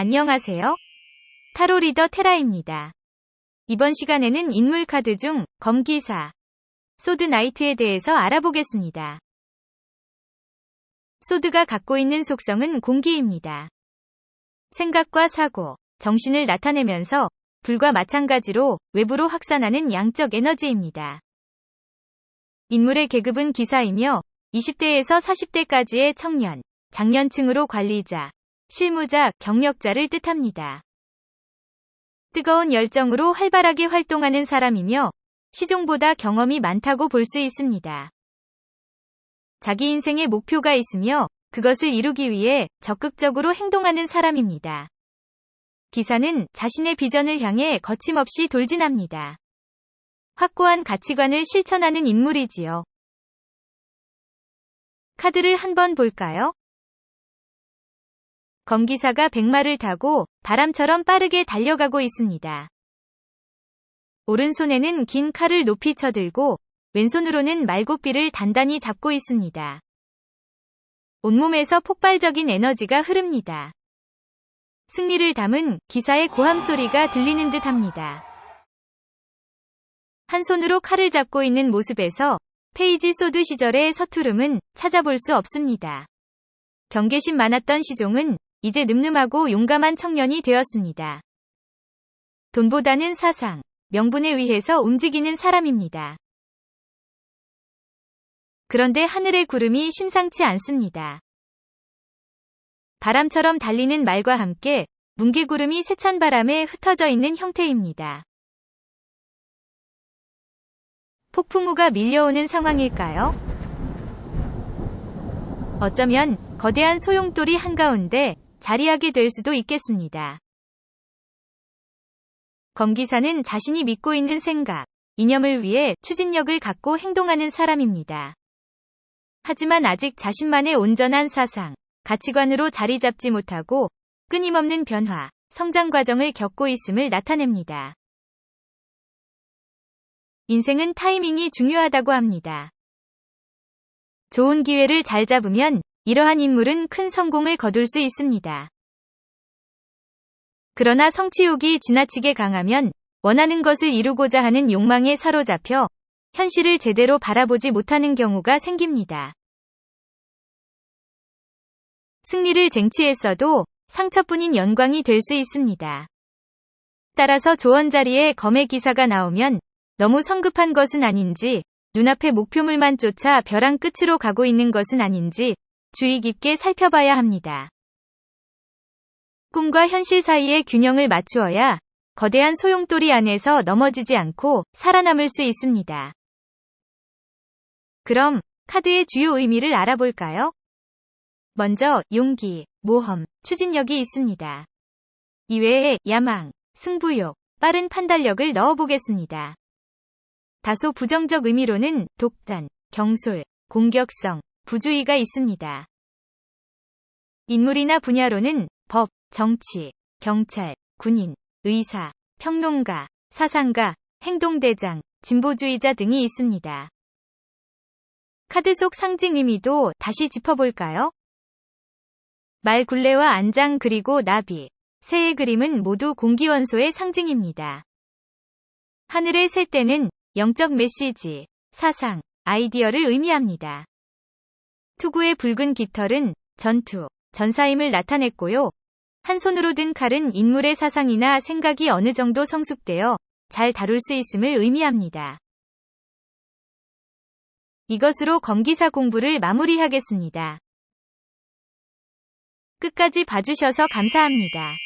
안녕하세요. 타로 리더 테라입니다. 이번 시간에는 인물 카드 중 검기사, 소드 나이트에 대해서 알아보겠습니다. 소드가 갖고 있는 속성은 공기입니다. 생각과 사고, 정신을 나타내면서 불과 마찬가지로 외부로 확산하는 양적 에너지입니다. 인물의 계급은 기사이며 20대에서 40대까지의 청년, 장년층으로 관리자, 실무자, 경력자를 뜻합니다. 뜨거운 열정으로 활발하게 활동하는 사람이며 시종보다 경험이 많다고 볼 수 있습니다. 자기 인생의 목표가 있으며 그것을 이루기 위해 적극적으로 행동하는 사람입니다. 기사는 자신의 비전을 향해 거침없이 돌진합니다. 확고한 가치관을 실천하는 인물이지요. 카드를 한번 볼까요? 검기사가 백마를 타고 바람처럼 빠르게 달려가고 있습니다. 오른손에는 긴 칼을 높이 쳐들고 왼손으로는 말고삐를 단단히 잡고 있습니다. 온몸에서 폭발적인 에너지가 흐릅니다. 승리를 담은 기사의 고함 소리가 들리는 듯 합니다. 한 손으로 칼을 잡고 있는 모습에서 페이지 소드 시절의 서투름은 찾아볼 수 없습니다. 경계심 많았던 시종은 이제 늠름하고 용감한 청년이 되었습니다. 돈보다는 사상, 명분에 의해서 움직이는 사람입니다. 그런데 하늘의 구름이 심상치 않습니다. 바람처럼 달리는 말과 함께 뭉게구름이 세찬 바람에 흩어져 있는 형태입니다. 폭풍우가 밀려오는 상황일까요? 어쩌면 거대한 소용돌이 한가운데 자리하게 될 수도 있겠습니다. 검기사는 자신이 믿고 있는 생각, 이념을 위해 추진력을 갖고 행동하는 사람입니다. 하지만 아직 자신만의 온전한 사상, 가치관으로 자리 잡지 못하고 끊임없는 변화, 성장 과정을 겪고 있음을 나타냅니다. 인생은 타이밍이 중요하다고 합니다. 좋은 기회를 잘 잡으면 이러한 인물은 큰 성공을 거둘 수 있습니다. 그러나 성취욕이 지나치게 강하면 원하는 것을 이루고자 하는 욕망에 사로잡혀 현실을 제대로 바라보지 못하는 경우가 생깁니다. 승리를 쟁취했어도 상처뿐인 영광이 될 수 있습니다. 따라서 조언 자리에 검의 기사가 나오면 너무 성급한 것은 아닌지, 눈앞의 목표물만 쫓아 벼랑 끝으로 가고 있는 것은 아닌지 주의 깊게 살펴봐야 합니다. 꿈과 현실 사이의 균형을 맞추어야 거대한 소용돌이 안에서 넘어지지 않고 살아남을 수 있습니다. 그럼 카드의 주요 의미를 알아볼까요? 먼저 용기, 모험, 추진력이 있습니다. 이외에 야망, 승부욕, 빠른 판단력을 넣어보겠습니다. 다소 부정적 의미로는 독단, 경솔, 공격성, 부주의가 있습니다. 인물이나 분야로는 법, 정치, 경찰, 군인, 의사, 평론가, 사상가, 행동대장, 진보주의자 등이 있습니다. 카드 속 상징 의미도 다시 짚어볼까요? 말 굴레와 안장 그리고 나비, 새의 그림은 모두 공기원소의 상징입니다. 하늘의 새 때는 영적 메시지, 사상, 아이디어를 의미합니다. 투구의 붉은 깃털은 전투, 전사임을 나타냈고요. 한 손으로 든 칼은 인물의 사상이나 생각이 어느 정도 성숙되어 잘 다룰 수 있음을 의미합니다. 이것으로 검기사 공부를 마무리하겠습니다. 끝까지 봐주셔서 감사합니다.